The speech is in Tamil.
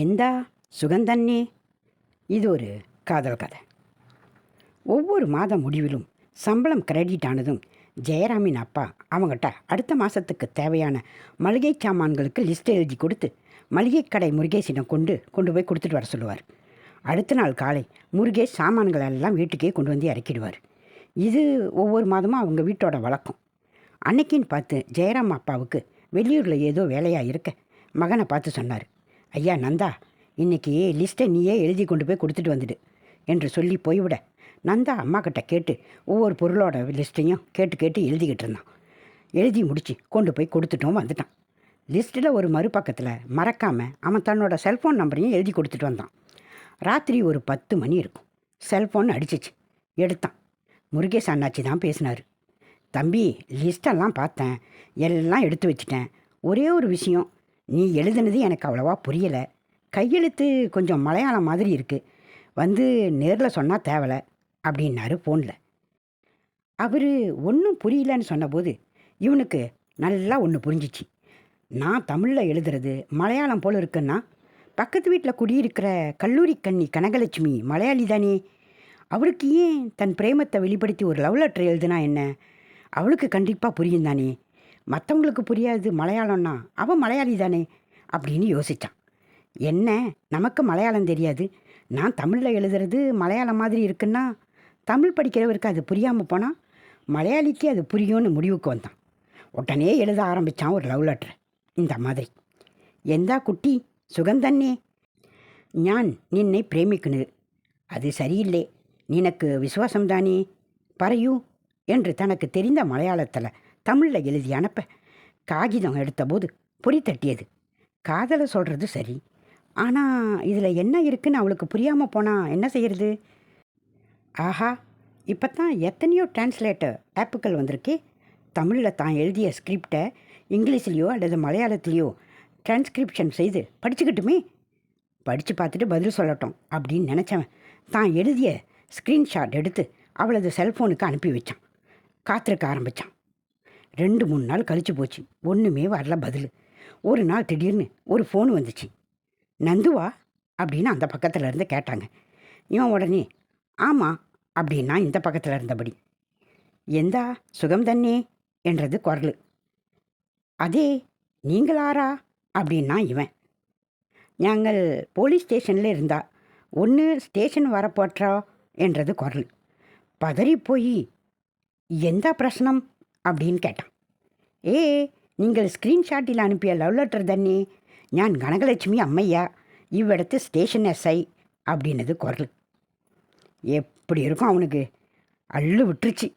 எந்தா? சுகந்தண்ணே? இது ஒரு காதல் கதை. ஒவ்வொரு மாத முடிவிலும் சம்பளம் கிரெடிட் ஆனதும் ஜெயராமின் அப்பா அவங்ககிட்ட அடுத்த மாதத்துக்கு தேவையான மளிகை சாமான்களுக்கு லிஸ்ட் எழுதி கொடுத்து மளிகை கடை முருகேசிடம் கொண்டு கொண்டு போய் கொடுத்துட்டு வர சொல்லுவார். அடுத்த நாள் காலை முருகேஷ் சாமான்கள் எல்லாம் வீட்டுக்கே கொண்டு வந்து இறக்கிடுவார். இது ஒவ்வொரு மாதமும் அவங்க வீட்டோட வழக்கம். அன்னைக்கின்னு பார்த்து ஜெயராம் அப்பாவுக்கு வெளியூரில் ஏதோ வேலையாக இருக்க மகனை பார்த்து சொன்னார். ஐயா நந்தா இன்னைக்கு லிஸ்ட்டை நீயே எழுதி கொண்டு போய் கொடுத்துட்டு வந்துடு என்று சொல்லி போய்விட. நந்தா அம்மா கிட்ட கேட்டு ஒவ்வொரு பொருளோட லிஸ்ட்டையும் கேட்டு கேட்டு எழுதிக்கிட்டு இருந்தான். எழுதி முடிச்சு கொண்டு போய் கொடுத்துட்டோம் வந்துட்டான். லிஸ்ட்டில் ஒரு மறுபக்கத்தில் மறக்காமல் அவன் தன்னோட செல்ஃபோன் நம்பரையும் எழுதி கொடுத்துட்டு வந்தான். ராத்திரி ஒரு பத்து மணி இருக்கும். செல்ஃபோன் அடிச்சிச்சு. எடுத்தான். முருகேஷ் அண்ணாச்சி தான் பேசினார். தம்பி லிஸ்டெல்லாம் பார்த்தேன். எல்லாம் எடுத்து வச்சிட்டேன். ஒரே ஒரு விஷயம் நீ எழுதுனது எனக்கு அவ்வளவா புரியலை. கையெழுத்து கொஞ்சம் மலையாளம் மாதிரி இருக்குது வந்து நேரில் சொன்னால் தேவலை அப்படின்னாரு ஃபோனில் அவர் ஒன்றும் புரியலன்னு சொன்னபோது இவனுக்கு நல்லா ஒன்று புரிஞ்சிச்சு. நான் தமிழில் எழுதுறது மலையாளம் போல் இருக்குன்னா பக்கத்து வீட்டில் குடியிருக்கிற கல்லூரி கண்ணி கனகலட்சுமி மலையாளி தானே. அவளுக்கு ஏன் தன் பிரேமத்தை வெளிப்படுத்தி ஒரு லவ் லெட்டர் எழுதுனா என்ன? அவளுக்கு கண்டிப்பாக புரியும் தானே. மற்றவங்களுக்கு புரியாது மலையாளம்னா. அவன் மலையாளி தானே அப்படின்னு யோசித்தான் என்ன? நமக்கு மலையாளம் தெரியாது. நான் தமிழில் எழுதுறது மலையாளம் மாதிரி இருக்குன்னா தமிழ் படிக்கிறவருக்கு அது புரியாமல் போனால் மலையாளிக்கே அது புரியும்னு முடிவுக்கு வந்தான். உடனே எழுத ஆரம்பித்தான் ஒரு லவ் லெட்டர் இந்த மாதிரி. எந்தா குட்டி? சுகந்தன்னே ஞான் நின்னை பிரேமிக்கினது அது சரியில்லை. நினக்கு விசுவாசம்தானே பறையு என்று தனக்கு தெரிந்த மலையாளத்தில் தமிழில் எழுதி அனுப்ப. காகிதம் எடுத்தபோது பொறி தட்டியது. காதலை சொல்கிறது சரி. ஆனால் இதில் என்ன இருக்குன்னு அவளுக்கு புரியாமல் போனால் என்ன செய்யறது? ஆஹா இப்போ தான் எத்தனையோ டிரான்ஸ்லேட்டர் ஆப்புகள் வந்திருக்கே. தமிழில் தான் எழுதிய ஸ்கிரிப்டை இங்கிலீஷ்லேயோ அல்லது மலையாளத்துலேயோ டிரான்ஸ்கிரிப்ஷன் செய்து படிச்சுக்கிட்டுமே. படித்து பார்த்துட்டு பதில் சொல்லட்டும் அப்படின்னு நினச்சவன் தான் எழுதிய ஸ்க்ரீன்ஷாட் எடுத்து அவளது செல்ஃபோனுக்கு அனுப்பி வச்சான். காத்திருக்க ஆரம்பித்தான் ரெண்டு மூணு நாள் கழிச்சு போச்சு. ஒன்றுமே வரல பதில். ஒரு நாள் திடீர்னு ஒரு ஃபோன் வந்துச்சு. நந்துவா? அப்படின்னு அந்த பக்கத்தில் இருந்து கேட்டாங்க. இவன் உடனே ஆமாம் அப்படின்னா இந்த பக்கத்தில் இருந்தபடி. எந்தா சுகம் தண்ணே என்றது குரல். அதே நீங்களாரா? அப்படின்னா இவன். நாங்கள் போலீஸ் ஸ்டேஷனில் இருந்தா ஒன்று ஸ்டேஷன் வரப்போற்றா என்றது குரல். பதறி போய் எந்த பிரச்சனம் அப்படின்னு கேட்டான். ஏ நீங்கள் ஸ்க்ரீன்ஷாட்டில் அனுப்பிய லவ் லெட்டர் தண்ணி ஞான் கனகலட்சுமி அம்மையா? இவ்விடத்து ஸ்டேஷன் எஸ்ஐ அப்படின்னது குரல். எப்படி இருக்கும் அவனுக்கு? அள்ளு விட்டுருச்சு.